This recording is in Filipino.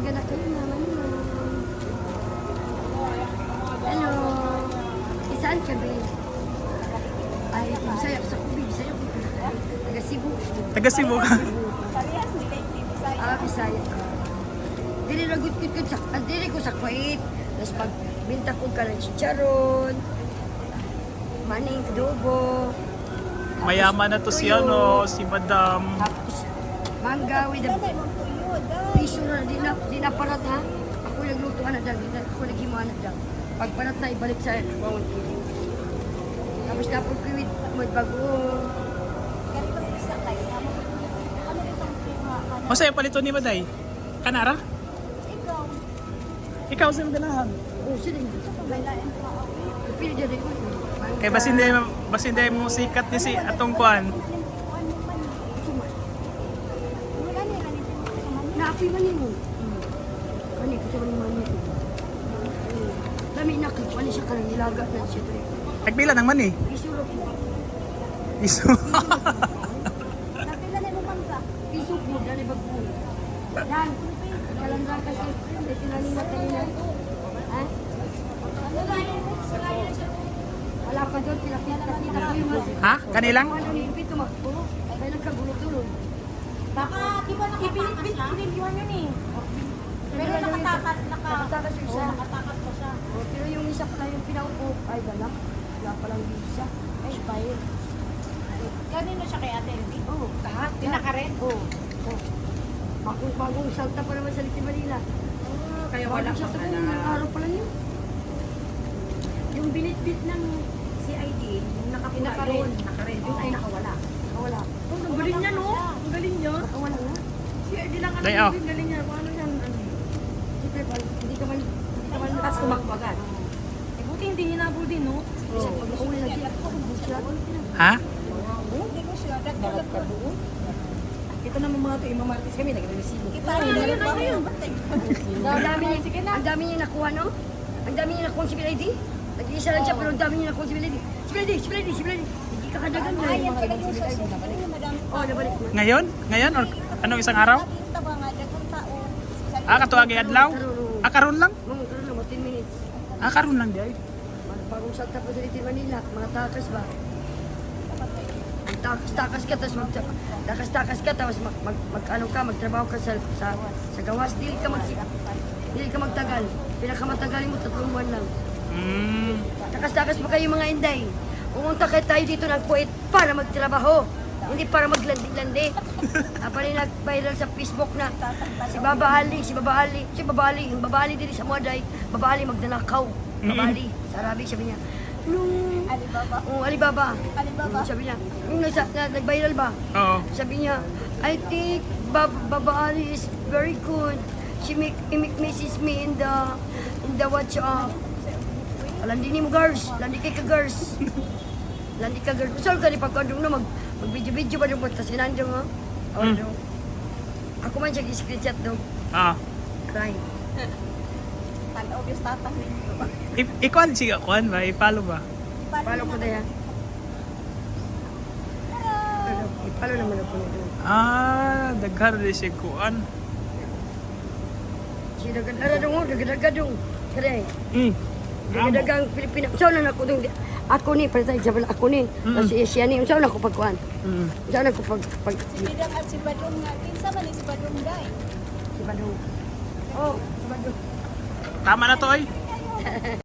kayo naman mo. Hello. Isaan ka, be? Ay, Bisaya ko sa kubi. Bisaya ko. Taga Cebu. Taga Cebu ka. Ah, Bisaya ka. Dili na good good sa dili ko sa Kuwait. Tapos pag binta ko ka ng chicharon, maning adobo, Mayaman na to si ano, si Madam. tapos mangga with the piso na di na di na parat ha. Ako nagluto na dal, di na ako naghimo na dal. Pag parat na ibalik sa bawon kilo. Tapos tapos ko with may bago. O sa'yo palito ni Maday? Kanara? Ikaw sa maganahan. Oh, sila yung Pili dyan rin. Kay basin day basin day mo sikat ni si atong kuan. Naapoy man yun. Kani sa mga mani. Dami na kay kani siya kanang nilaga na siya to. Nagpila ng mani. Isuro ko. Iso. Piso po dali bag po. Yan. Kalanda kasi may tinanin na kanina. Ha? Wala pa doon, pinakita kita ko yung ha? Kanilang? Ano yung pito magpulo? Ay nagkagulog-tulog. Baka, di ba nakatakas na? Pinipinipinwan yun eh. Pero nakatakas, naka, Nakatakas. Oo, nakatakas pa siya. Oh, pero yung isa pala yung pinaupo, ay wala. Wala palang visa. Ay, bayad. Kanino siya kay Ate Elvie? Oh, lahat. Pinaka-red? Oh. oh. Bagong bagong salta pa naman sa Liti Manila. Kaya Bagong salta pa naman, araw pa lang yun. Yung binitbit ng CID, yung nakapula yun, naka-red. Yung ay nakawala. Wala. Oh, ang galing niya, no? Ang galing niya. Wala nga. CID lang ano, Day, oh. ang galing niya. Kung ano yan, ano. Hindi ka man, hindi ka man Tapos tumakbo agad. Eh, buti hindi hinabol din, no? Na. Ha? Ito naman mga ito, imamartis kami, nag-resibo. Kita Ay, yun, yun, pa ano yun? Ang dami niya, ang dami niya nakuha, no? Ang dami niya nakuha si Bilady. Nag-iisa lang siya, pero ang dami niya nakuha si Bilady. Si Bilady, si Bilady, si Bilady. Hindi ka kadagan na. Ay, Oh, nabalik na. Ngayon? Ngayon or anong isang araw? Ah, katuwagi adlaw? Ah, karon lang? Mga karoon na, mga 10 minutes. Ah, karon lang di ay. Bagong salta pa sa Liti Manila, mga takas ba? Takas-takas ka, tapos takas-takas ka, tapos mag, mag, mag, ano ka, magtrabaho ka sa, sa, sa gawas. Dili ka mag, dili ka magtagal. Pinakamatagalin mo, tatlong buwan lang. Mm. Takas-takas pa kayo mga inday. Pumunta kayo tayo dito ng Kuwait para magtrabaho. Hindi para maglandi-landi. Apa rin nag-viral sa Facebook na si Baba Ali, si Baba Ali, si Baba Ali, yung Baba Ali dito sa Muaday, Baba Ali magdanakaw. Baba Ali, sa Arabic sabi niya, nung Alibaba. oh, Alibaba. Alibaba. Sabi niya, nung nasa, na, nag-viral ba? Oo. Sabi niya, I think Bab Baba Ali is very good. She make, make message me in the in the WhatsApp. Landi ni mo girls, landi kay ka girls. landi ka girls. Saan ka ni pagkandong na mag mag video video ba dong tas inandong ha? Oh, Mm. no. Ako man siya screenshot daw. Ah. Cry. Tag-obvious tatang ninyo. I- ikuan siya kuan ba? I-follow ba? Follow ko daya. I-follow naman ako nito. Ah, daghan rin siya kuan. Si dagadara dong, oh, dagadagadong. Kaya Mm. Dagadagang Pilipina. Saan na ako dong ako ni para tayo example ako ni. Mm. Kasi siya ni saan ako pagkuan. Mm. Saan ako pag pag Bidang at si Badong nga. Kinsa man ni si Badong day? si Badong. Oh, si Badong. Tama na to ay.